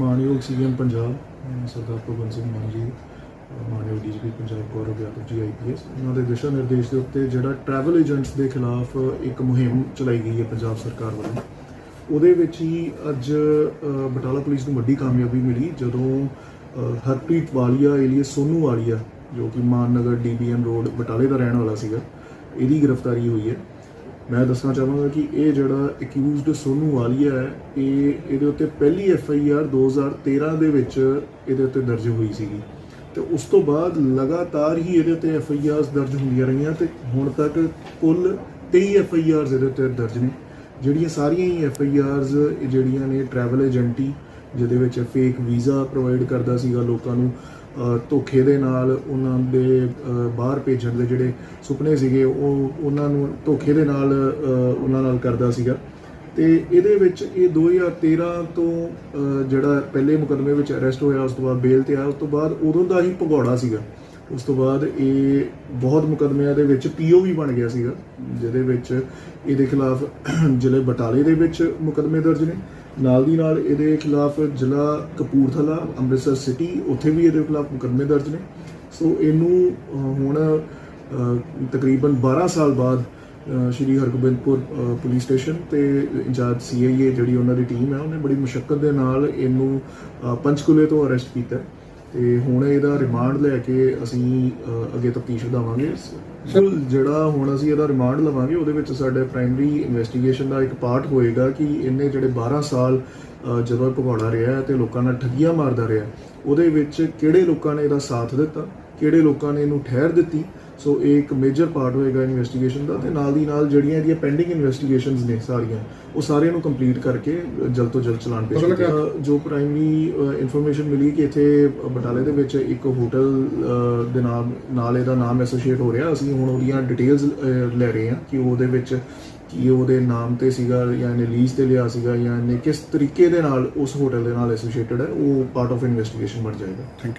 ਮਾਨਯੋਗ ਸੀਐਮ ਪੰਜਾਬ ਸਰਦਾਰ ਭਗਵੰਤ ਸਿੰਘ ਮਾਨ ਜੀ, ਅਹ, ਮਾਨਯੋਗ ਡੀਜੀਪੀ ਪੰਜਾਬ ਗੌਰਵ ਯਾਦਵ ਜੀ ਆਈਪੀਐਸ ਉਹਨਾਂ ਦੇ ਦਿਸ਼ਾ ਨਿਰਦੇਸ਼ ਦੇ ਉੱਤੇ ਜਿਹੜਾ ਟਰੈਵਲ ਏਜੰਟਸ ਦੇ ਖਿਲਾਫ ਇੱਕ ਮੁਹਿੰਮ ਚਲਾਈ ਗਈ ਹੈ ਪੰਜਾਬ ਸਰਕਾਰ ਵੱਲੋਂ। ਉਹਦੇ ਵਿੱਚ ਹੀ ਅੱਜ ਬਟਾਲਾ ਪੁਲਿਸ ਨੂੰ ਵੱਡੀ ਕਾਮਯਾਬੀ ਮਿਲੀ, ਜਦੋਂ ਹਰਪ੍ਰੀਤ ਵਾਲੀਆ ਏਲੀਅਸ ਸੋਨੂ ਵਾਲੀਆ, ਜੋ ਕਿ ਮਾਨਨਗਰ ਡੀਬੀਐਮ ਰੋਡ ਬਟਾਲੇ ਦਾ ਰਹਿਣ ਵਾਲਾ ਸੀਗਾ, ਇਹਦੀ ਗ੍ਰਿਫਤਾਰੀ ਹੋਈ ਹੈ। ਮੈਂ ਦੱਸਣਾ ਚਾਹਾਂਗਾ ਕਿ ਇਹ ਜਿਹੜਾ ਅਕਿਊਜ਼ਡ ਸੋਨੂ ਵਾਲੀਆ ਹੈ, ਇਹ ਇਹਦੇ ਉੱਤੇ ਪਹਿਲੀ ਐਫ ਆਈ ਆਰ 2013 ਦੇ ਵਿੱਚ ਇਹਦੇ ਉੱਤੇ ਦਰਜ ਹੋਈ ਸੀਗੀ। ਤੇ ਉਸ ਤੋਂ ਬਾਅਦ ਲਗਾਤਾਰ ਹੀ ਇਹਦੇ ਉੱਤੇ ਐਫ ਆਈ ਆਰਸ ਦਰਜ ਹੁੰਦੀਆਂ ਰਹੀਆਂ ਤੇ ਹੁਣ ਤੱਕ ਕੁੱਲ 23 ਐਫ ਆਈ ਆਰਸ ਇਹਦੇ ਉੱਤੇ ਦਰਜ ਨੇ। ਜਿਹੜੀਆਂ ਸਾਰੀਆਂ ਹੀ ਐਫ ਆਈ ਆਰਸ ਜਿਹੜੀਆਂ ਨੇ ਟਰੈਵਲ ਏਜੰਟੀ ਜਿਹਦੇ ਵਿੱਚ ਫੇਕ ਵੀਜ਼ਾ ਪ੍ਰੋਵਾਈਡ ਕਰਦਾ ਸੀਗਾ ਲੋਕਾਂ ਨੂੰ ਧੋਖੇ ਦੇ ਨਾਲ ਉਹਨਾਂ ਦੇ ਬਾਹਰ ਭੇਜਣ ਦੇ ਜਿਹੜੇ ਸੁਪਨੇ ਸੀਗੇ, ਉਹ ਉਹਨਾਂ ਨੂੰ ਧੋਖੇ ਦੇ ਨਾਲ ਉਹਨਾਂ ਨਾਲ ਕਰਦਾ ਸੀਗਾ। ਤੇ ਇਹਦੇ ਵਿੱਚ ਇਹ 2013 ਤੋਂ ਜਿਹੜਾ ਪਹਿਲੇ ਮੁਕਦਮੇ ਵਿੱਚ ਅਰੈਸਟ ਹੋਇਆ, ਉਸ ਤੋਂ ਬਾਅਦ ਬੇਲ ਤੇ ਆਇਆ, ਉਸ ਤੋਂ ਬਾਅਦ ਉਦੋਂ ਦਾ ਹੀ ਭਗੌੜਾ ਸੀਗਾ। ਉਸ ਤੋਂ ਬਾਅਦ ਇਹ ਬਹੁਤ ਮੁਕਦਮਿਆਂ ਦੇ ਵਿੱਚ ਪੀਓ ਵੀ ਬਣ ਗਿਆ ਸੀਗਾ, ਜਿਹਦੇ ਵਿੱਚ ਇਹਦੇ ਖਿਲਾਫ ਜ਼ਿਲ੍ਹੇ ਬਟਾਲੇ ਦੇ ਵਿੱਚ ਮੁਕਦਮੇ ਦਰਜ ਨੇ। ਨਾਲ ਦੀ ਨਾਲ ਇਹਦੇ ਖਿਲਾਫ ਜ਼ਿਲ੍ਹਾ ਕਪੂਰਥਲਾ ਅੰਮ੍ਰਿਤਸਰ ਸਿਟੀ ਉੱਥੇ ਵੀ ਇਹਦੇ ਖਿਲਾਫ ਮੁਕੱਦਮੇ ਦਰਜ ਨੇ। ਸੋ ਇਹਨੂੰ ਹੁਣ ਤਕਰੀਬਨ 12 ਸਾਲ ਬਾਅਦ ਸ਼੍ਰੀ ਹਰਗੋਬਿੰਦਪੁਰ ਪੁਲਿਸ ਸਟੇਸ਼ਨ ਤੇ ਇੰਚਾਰਜ ਸੀਆਈਏ ਜਿਹੜੀ ਉਹਨਾਂ ਦੀ ਟੀਮ ਹੈ ਉਹਨੇ ਬੜੀ ਮੁਸ਼ਕਲ ਦੇ ਨਾਲ ਇਹਨੂੰ ਅਹ, ਪੰਚਕੂਲੇ ਤੋਂ ਅਰੈਸਟ ਕੀਤਾ। ਤੇ ਹੁਣ ਇਹਦਾ ਰਿਮਾਂਡ ਲੈ ਕੇ ਅਸੀਂ ਅਹ, ਅੱਗੇ ਤਫਤੀਸ਼ ਵਧਾਵਾਂਗੇ। ਸਰ ਜਿਹੜਾ ਹੁਣ ਅਸੀਂ ਇਹਦਾ ਰਿਮਾਂਡ ਲਵਾਂਗੇ ਉਹਦੇ ਵਿੱਚ ਸਾਡੇ ਪ੍ਰਾਇਮਰੀ ਇਨਵੈਸਟੀਗੇਸ਼ਨ ਦਾ ਇੱਕ ਪਾਰਟ ਹੋਏਗਾ ਕਿ ਇਹਨੇ ਜਿਹੜੇ 12 ਸਾਲ ਅਹ, ਜਦੋਂ ਇਹ ਭਗੌੜਾ ਰਿਹਾ ਹੈ ਤੇ ਲੋਕਾਂ ਨਾਲ ਠੱਗੀਆਂ ਮਾਰਦਾ ਰਿਹਾ ਉਹਦੇ ਵਿੱਚ ਕਿਹੜੇ ਲੋਕਾਂ ਨੇ ਇਹਦਾ ਸਾਥ ਦਿੱਤਾ ਕਿਹੜੇ ਲੋਕਾਂ ਨੇ ਇਹਨੂੰ ਠਹਿਰ ਦਿੱਤੀ ਸੋ ਇਹ ਇੱਕ ਮੇਜਰ ਪਾਰਟ ਹੋਏਗਾ ਇਨਵੈਸਟੀਗੇਸ਼ਨ ਦਾ ਤੇ ਨਾਲ ਦੀ ਨਾਲ ਜਿਹੜੀਆਂ ਇਹਦੀਆਂ ਪੈਂਡਿੰਗ ਇਨਵੈਸਟੀਗੇਸ਼ਨਸ ਨੇ ਸਾਰੀਆਂ ਉਹ ਸਾਰਿਆਂ ਨੂੰ ਕੰਪਲੀਟ ਕਰਕੇ ਜਲਦ ਤੋਂ ਜਲਦ ਚਲਾਨ ਪੇਸ਼ ਕੀਤਾ। ਜੋ ਪ੍ਰਾਇਮਰੀ ਇਨਫੋਰਮੇਸ਼ਨ ਮਿਲੀ ਕਿ ਇੱਥੇ ਬਟਾਲੇ ਦੇ ਵਿੱਚ ਇੱਕ ਹੋਟਲ ਦੇ ਨਾਮ ਨਾਲ ਇਹਦਾ ਨਾਮ ਐਸੋਸੀਏਟ ਹੋ ਰਿਹਾ। ਅਸੀਂ ਹੁਣ ਉਹਦੀਆਂ ਡਿਟੇਲਸ ਲੈ ਰਹੇ ਹਾਂ ਕਿ ਉਹਦੇ ਵਿੱਚ ਕੀ ਉਹਦੇ ਨਾਮ ਤੇ ਸੀਗਾ ਜਾਂ ਇਹਨੇ ਲੀਜ਼ ਤੇ ਲਿਆ ਸੀਗਾ ਜਾਂ ਇਹਨੇ ਕਿਸ ਤਰੀਕੇ ਦੇ ਨਾਲ ਉਸ ਹੋਟਲ ਦੇ ਨਾਲ ਐਸੋਸੀਏਟਡ ਹੈ ਉਹ ਪਾਰਟ ਆਫ ਇਨਵੈਸਟੀਗੇਸ਼ਨ ਬਣ ਜਾਏਗਾ। Thank you